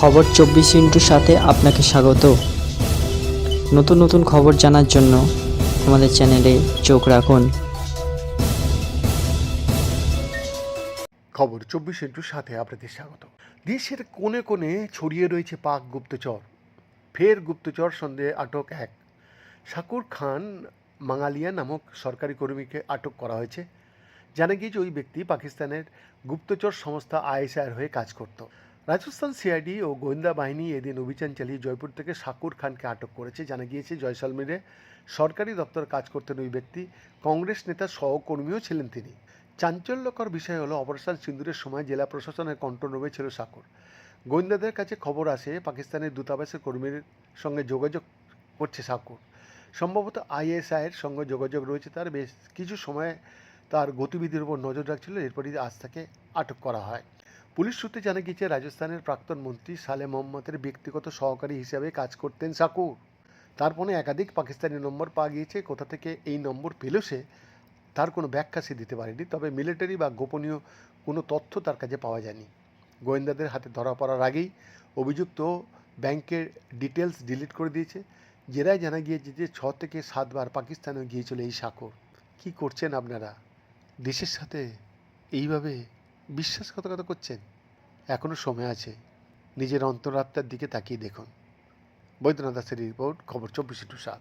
খবর চব্বিশ ইন্টুর সাথে আপনাকে স্বাগত। নতুন নতুন খবর জানার জন্য আমাদের চ্যানেলে চোখ রাখুন। খবর চব্বিশ ইন্টুর সাথে আপনাদের স্বাগত। দেশের কোণে কোণে ছড়িয়ে রয়েছে পাক গুপ্তচর। ফের গুপ্তচর সন্দেহে আটক এক। শাকুর খান মাঙ্গালিয়া নামক সরকারি কর্মীকে আটক করা হয়েছে। জানা গিয়েছে ওই ব্যক্তি পাকিস্তানের গুপ্তচর সংস্থা আইএসআইয়ের হয়ে কাজ করত। রাজস্থান সিআইডি ও গোয়েন্দা বাহিনী এদিন অভিযান চালিয়ে জয়পুর থেকে শাকুর খানকে আটক করেছে। জানা গিয়েছে, জয়সলমীরে সরকারি দপ্তর কাজ করতেন ওই ব্যক্তি। কংগ্রেস নেতার সহকর্মীও ছিলেন তিনি। চাঞ্চল্যকর বিষয় হলো, অপারেশন সিন্দুরের সময় জেলা প্রশাসনের কন্ট্রোল রুমে ছিল সাকুর গোয়েন্দাদের কাছে খবর আসে, পাকিস্তানের দূতাবাসের কর্মীর সঙ্গে যোগাযোগ করছে সাকুর সম্ভবত আইএসআইয়ের সঙ্গে যোগাযোগ রয়েছে তার। বেশ কিছু সময় তার গতিবিধির উপর নজর রাখছিল, এরপরই আজ তাকে আটক করা হয়। পুলিশ সূত্রে জানা গিয়েছে, রাজস্থানের প্রাক্তন মন্ত্রী সালে মোহাম্মদের ব্যক্তিগত সহকারী হিসেবে কাজ করতেন সাকুর তার ফোনে একাধিক পাকিস্তানি নম্বর পাওয়া গিয়েছে, কোথা থেকে এই নম্বর পেল সে তার কোনো ব্যাখ্যা সে দিতে পারেনি, তবে মিলিটারি বা গোপনীয় কোনো তথ্য তার কাছে পাওয়া যায়নি। গোয়েন্দাদের হাতে ধরা পড়ার আগেই অভিযুক্ত ব্যাংকের ডিটেলস ডিলিট করে দিয়েছে। জেরায় জানা গিয়েছে যে, ছ থেকে সাতবার পাকিস্তানেও গিয়েছিল এই সাকর কি করছেন আপনারা? দেশের সাথে এইভাবে বিশ্বাসঘাতকতা করছেন? এখনও সময় আছে। নিজের অন্তরাত্মার দিকে তাকিয়ে দেখুন। বৈদ্যনাথ দাসের রিপোর্ট, খবর চব্বিশে টু সাত।